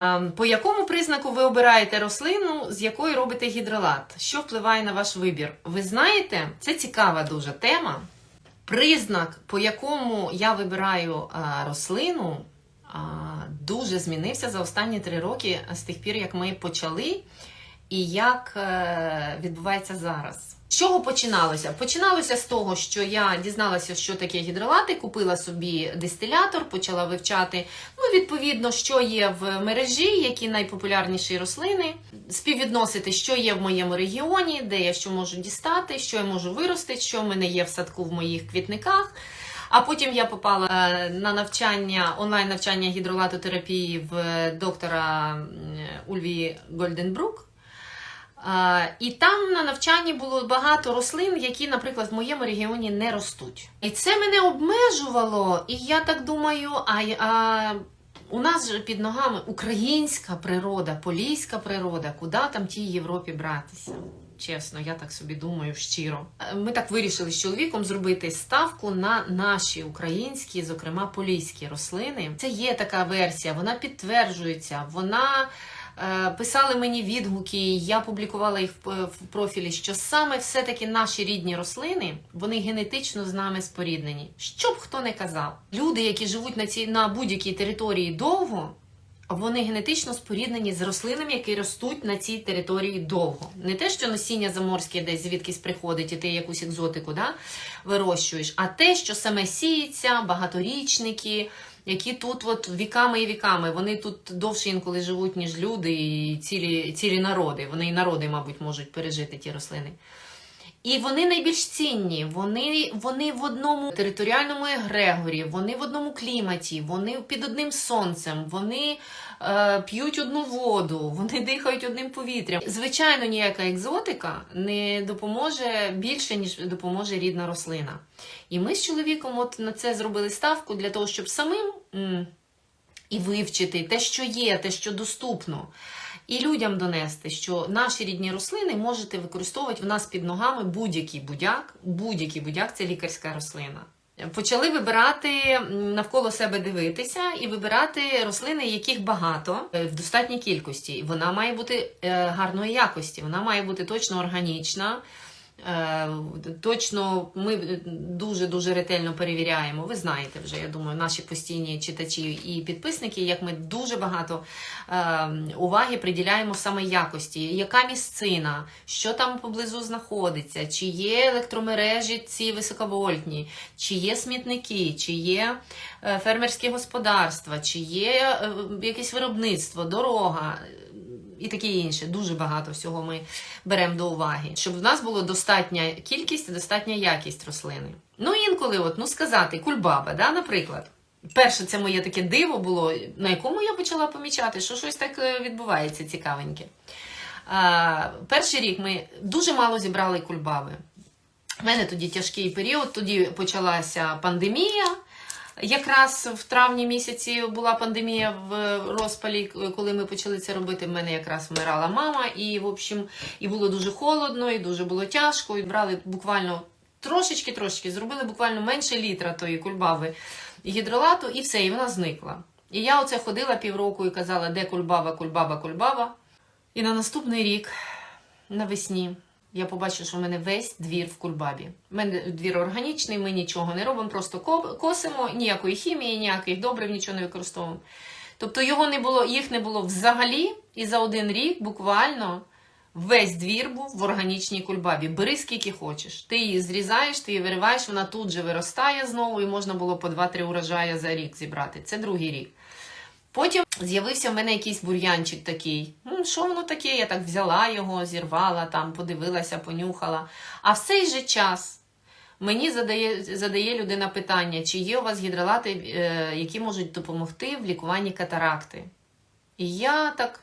Ем, По якому признаку ви обираєте рослину, з якої робите гідролат? Що впливає на ваш вибір? Ви знаєте, це цікава дуже тема. Признак, по якому я вибираю рослину, дуже змінився за останні три роки з тих пір, як ми почали, і як е, відбувається зараз. З чого починалося? Починалося з того, що я дізналася, що таке гідролати, купила собі дистилятор, почала вивчати, ну, відповідно, що є в мережі, які найпопулярніші рослини, співвідносити, що є в моєму регіоні, де я що можу дістати, що я можу виростити, що в мене є в садку в моїх квітниках. А потім я попала е, на навчання, онлайн навчання гідролатотерапії в доктора м, Ульві Гольденбрук. І там на навчанні було багато рослин, які, наприклад, в моєму регіоні не ростуть. І це мене обмежувало. І я так думаю, а, а у нас же під ногами українська природа, поліська природа, куди там тій Європі братися? Чесно, я так собі думаю щиро. Ми так вирішили з чоловіком зробити ставку на наші українські, зокрема поліські рослини. Це є така версія, вона підтверджується, вона. Е, Писали мені відгуки, я публікувала їх в в профілі, що саме все-таки наші рідні рослини, вони генетично з нами споріднені. Що б хто не казав. Люди, які живуть на цій на будь-якій території довго, вони генетично споріднені з рослинами, які ростуть на цій території довго. Не те, що насіння заморське десь звідкись приходить, і ти якусь екзотику да, вирощуєш, а те, що саме сіється, багаторічники, які тут от віками і віками, вони тут довше інколи живуть, ніж люди і цілі, цілі народи. Вони і народи, мабуть, можуть пережити ті рослини. І вони найбільш цінні, вони, вони в одному територіальному егрегорі, вони в одному кліматі, вони під одним сонцем, вони е, п'ють одну воду, вони дихають одним повітрям. Звичайно, ніяка екзотика не допоможе більше, ніж допоможе рідна рослина. І ми з чоловіком от на це зробили ставку для того, щоб самим м, і вивчити те, що є, те, що доступно. І людям донести, що наші рідні рослини можете використовувати в нас під ногами будь-який будяк. Будь-який будяк це лікарська рослина. Почали вибирати навколо себе дивитися і вибирати рослини, яких багато е, в достатній кількості. Вона має бути е, гарної якості, вона має бути точно органічна. Е, Точно ми дуже дуже ретельно перевіряємо. Ви знаєте вже, я думаю, наші постійні читачі і підписники, як ми дуже багато е, уваги приділяємо саме якості, яка місцина, що там поблизу знаходиться, чи є електромережі ці високовольтні, чи є смітники, чи є е, фермерські господарства, чи є е, якесь виробництво, дорога і таке інше. Дуже багато всього ми беремо до уваги, щоб в нас було достатня кількість і достатня якість рослини. Ну інколи, от ну сказати, кульбаба, да, наприклад. Перше, це моє таке диво було, на якому я почала помічати, що щось так е, відбувається цікавеньке. А, перший рік ми дуже мало зібрали кульбаби. У мене тоді тяжкий період, тоді почалася пандемія. Якраз в травні місяці була пандемія в розпалі, коли ми почали це робити. В мене якраз вмирала мама, і в общем, і було дуже холодно, і дуже було тяжко. І брали буквально трошечки-трошечки, зробили буквально менше літра тої кульбаби гідролату, і все, і вона зникла. І я оце ходила півроку і казала, де кульбаба, кульбаба, кульбаба. І на наступний рік, навесні, я побачила, що в мене весь двір в кульбабі. У мене двір органічний, ми нічого не робимо, просто косимо, ніякої хімії, ніяких добрив, нічого не використовуємо. Тобто його не було, їх не було взагалі, і за один рік буквально весь двір був в органічній кульбабі. Бери скільки хочеш. Ти її зрізаєш, ти її вириваєш, вона тут же виростає знову, і можна було по 2-3 урожая за рік зібрати. Це другий рік. Потім з'явився в мене якийсь бур'янчик такий. Ну, що воно таке? Я так взяла його, зірвала, там, подивилася, понюхала. А в цей же час мені задає, задає людина питання, чи є у вас гідролати, е, які можуть допомогти в лікуванні катаракти. І я так.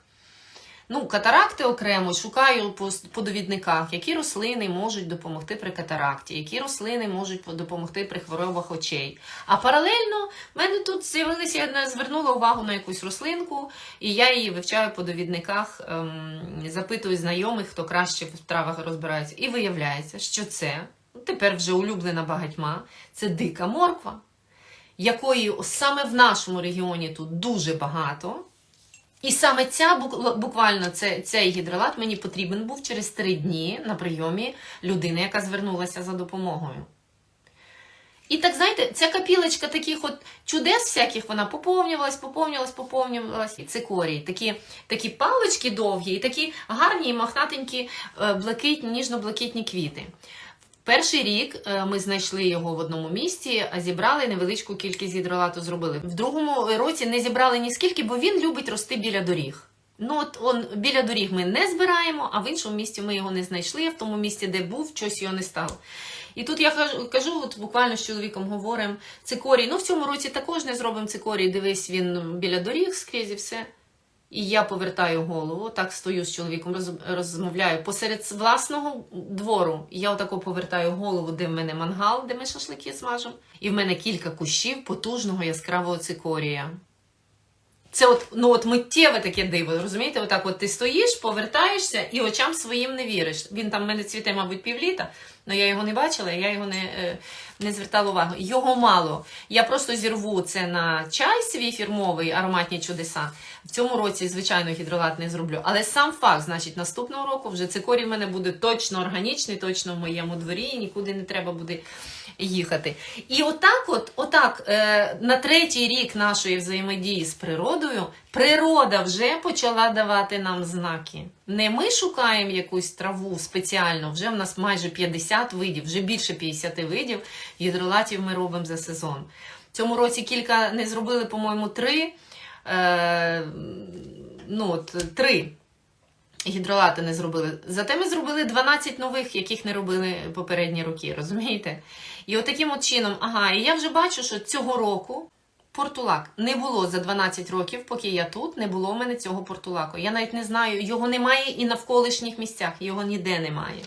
Ну, катаракти окремо шукаю по, по довідниках, які рослини можуть допомогти при катаракті, які рослини можуть допомогти при хворобах очей. А паралельно в мене тут з'явилися, я звернула увагу на якусь рослинку, і я її вивчаю по довідниках, ем, запитую знайомих, хто краще в травах розбирається. І виявляється, що це тепер вже улюблена багатьма, це дика морква, якої саме в нашому регіоні тут дуже багато. І саме ця буквально це, цей гідролат мені потрібен був через три дні на прийомі людини, яка звернулася за допомогою. І так, знаєте, ця капілочка таких от чудес всяких, вона поповнювалась, поповнювалась, поповнювалась. І цикорій. Такі, такі палички довгі і такі гарні і мохнатенькі е, блакитні, ніжно-блакитні квіти. Перший рік е, ми знайшли його в одному місці, а зібрали невеличку кількість гідролату зробили. В другому році не зібрали ні скільки, бо він любить рости біля доріг. Ну от он біля доріг ми не збираємо, а в іншому місці ми його не знайшли. В тому місці, де був, щось його не стало. І тут я кажу, кажу от буквально з чоловіком говоримо, цикорій, ну в цьому році також не зробимо цикорій, дивись, він біля доріг скрізь і все. І я повертаю голову, так стою з чоловіком, роз, розмовляю посеред власного двору. Я отако повертаю голову, де в мене мангал, де ми шашлики смажемо. І в мене кілька кущів потужного яскравого цикорія. Це от, ну от миттєве таке диво, розумієте? Отак от ти стоїш, повертаєшся і очам своїм не віриш. Він там в мене цвіте, мабуть, півліта, але я його не бачила, я його не, е, не звертала увагу. Його мало. Я просто зірву це на чай свій фірмовий ароматні чудеса. В цьому році, звичайно, гідролат не зроблю. Але сам факт, значить, наступного року вже цикорій в мене буде точно органічний, точно в моєму дворі, і нікуди не треба буде їхати. І отак, от, отак, е, на третій рік нашої взаємодії з природою, природа вже почала давати нам знаки. Не ми шукаємо якусь траву спеціально, вже в нас майже 50 видів, вже більше 50 видів гідролатів ми робимо за сезон. В цьому році кілька не зробили, по-моєму, три. Е, ну, от, три гідролати не зробили. Зате ми зробили 12 нових, яких не робили попередні роки, розумієте? І от таким от чином, ага, і я вже бачу, що цього року портулак не було за 12 років, поки я тут, не було в мене цього портулаку. Я навіть не знаю, його немає і на навколишніх місцях, його ніде немає.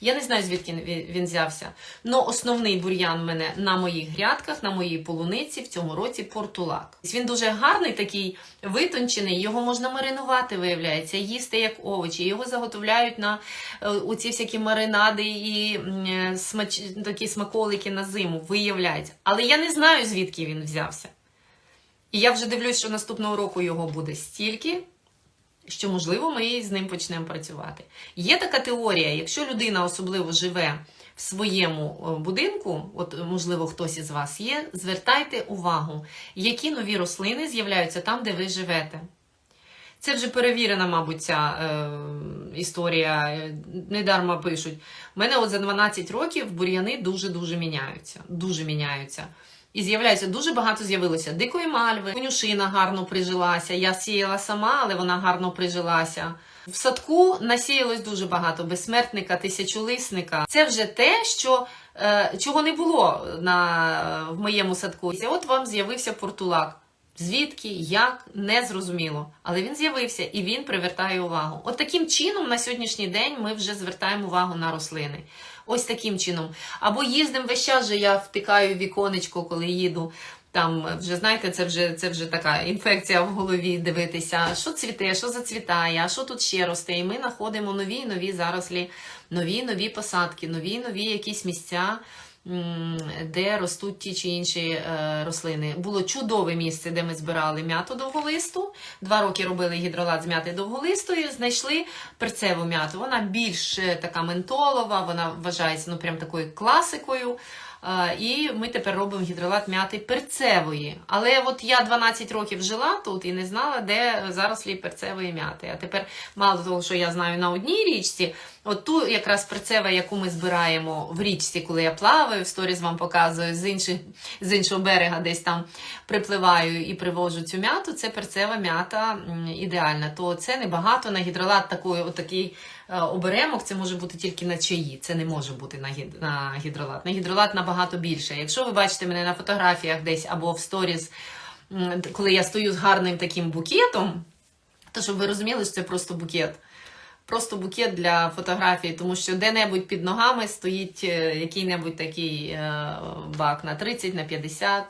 Я не знаю, звідки він- взявся. Но основний бур'ян в мене на моїх грядках, на моїй полуниці в цьому році портулак. Він дуже гарний, такий витончений, його можна маринувати, виявляється, їсти як овочі. Його заготовляють на е, оці всякі маринади і е, смач... такі смаколики на зиму, виявляється. Але я не знаю, звідки він взявся. І я вже дивлюсь, що наступного року його буде стільки, що, можливо, ми з ним почнемо працювати. Є така теорія, якщо людина особливо живе в своєму е, будинку, от, можливо, хтось із вас є, звертайте увагу, які нові рослини з'являються там, де ви живете. Це вже перевірена, мабуть, ця е, історія. е, Недарма пишуть. У мене от за 12 років бур'яни дуже-дуже міняються. Дуже міняються. І з'являється дуже багато з'явилося дикої мальви, конюшина гарно прижилася. Я сіяла сама, але вона гарно прижилася. В садку насіялось дуже багато безсмертника, тисячолисника. Це вже те, що е, чого не було на, в моєму садку. І от вам з'явився портулак. Звідки, як, не зрозуміло. Але він з'явився і він привертає увагу. От таким чином на сьогоднішній день ми вже звертаємо увагу на рослини. Ось таким чином. Або їздимо весь час, же я втикаю віконечко, коли їду. Там вже знаєте, це вже це вже така інфекція в голові дивитися, що цвіте, що зацвітає, а що тут ще росте. І ми знаходимо нові нові зарослі, нові нові посадки, нові нові якісь місця, де ростуть ті чи інші е, рослини. Було чудове місце, де ми збирали м'яту довголисту. Два роки робили гідролат з м'яти довголистої, знайшли перцеву м'яту. Вона більш е, така ментолова, вона вважається ну прям такою класикою. І ми тепер робимо гідролат м'яти перцевої. Але от я 12 років жила тут і не знала, де зарослі перцевої м'яти. А тепер, мало того, що я знаю на одній річці, от ту якраз перцева, яку ми збираємо в річці, коли я плаваю, в сторіс вам показую, з, інших, з іншого берега десь там припливаю і привожу цю м'яту, це перцева м'ята ідеальна. То це небагато на гідролат такої, отакий е, оберемок, це може бути тільки на чаї, це не може бути на гідролат. На гідролат набагато більше. Якщо ви бачите мене на фотографіях десь або в сторіс, коли я стою з гарним таким букетом, то щоб ви розуміли, що це просто букет. Просто букет для фотографії, тому що де-небудь під ногами стоїть е, який-небудь такий е, бак на 30, на 50,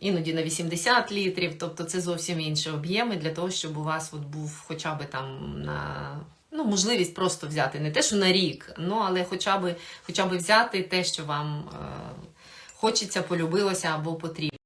іноді на 80 літрів. Тобто це зовсім інші об'єми для того, щоб у вас от був хоча б там на ну, можливість просто взяти не те, що на рік, ну але хоча б, хоча б взяти те, що вам е, хочеться, полюбилося або потрібно.